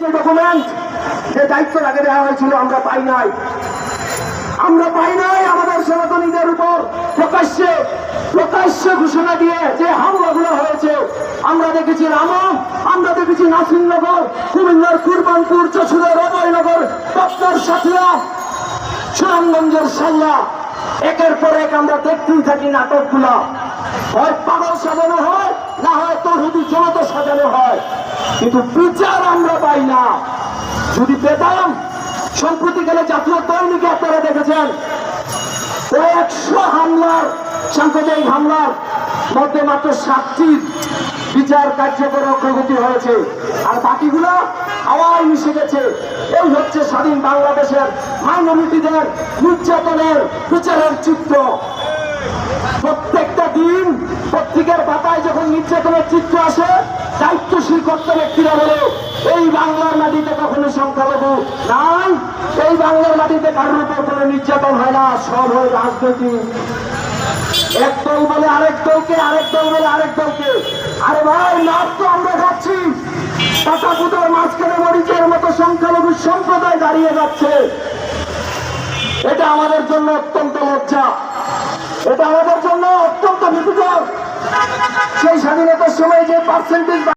যে ডকুমেন্ট যে দায়িত্ব লাগে দেওয়া হয়েছিল, আমরা পাই নাই। আমরা পাই নাই আমাদের সনাতনীদের উপর প্রকাশ্যে প্রকাশ্যে ঘোষণা দিয়ে যে হামলাগুলো হয়েছে। আমরা দেখেছি রামম আমরা দেখেছি নাসিরনগর কুমিল্লার কুরবানপুর চছুরের অভয়নগর, দপ্তর সাথিয়া, সুনামগঞ্জের সাল্লা। একের পর এক আমরা দেখতেই থাকি নাটকগুলো। হয় পাগল সাজানো হয়, না হয় তরহুদি জনতা সাজানো হয়। কিন্তু বিচার পাই না। যদি পেতাম সম্প্রতি গেলে জাতীয় দৈনিকে আপনারা দেখেছেন? কয়েকশো হামলার হামলার মধ্যে মাত্র বিচার কার্যকর অগ্রগতি হয়েছে। আর বাকিগুলো হাওয়ায় মিশে গেছে। এই হচ্ছে স্বাধীন বাংলাদেশের মাইনরিটিদের নির্যাতনের বিচারের চিত্র। প্রত্যেকটা দিন পত্রিকার পাতায় যখন নির্যাতনের চিত্র আসে, দায়িত্বশীল কর্ত ব্যক্তিরা বলে এই বাংলার মাটিতে কখনো সংখ্যালঘু নাই, এই বাংলার মাটিতে কারোর উপর কোনো নির্যাতন হয় না, সব হয় রাজনৈতিক। এক দল বলে আরেক দলকে, আরেক দল বলে আরেক দলকে। আরে ভাই লাভ তো আমরা খাচ্ছি। টাকা পুতোর মাঝখানে মরিচের মতো সংখ্যালঘু সম্প্রদায় দাঁড়িয়ে যাচ্ছে। এটা আমাদের জন্য অত্যন্ত লজ্জা। এটা আমাদের জন্য অত্যন্ত ভীতিকর সেই স্বাধীনতার সময় যে পার্সেন্টেজ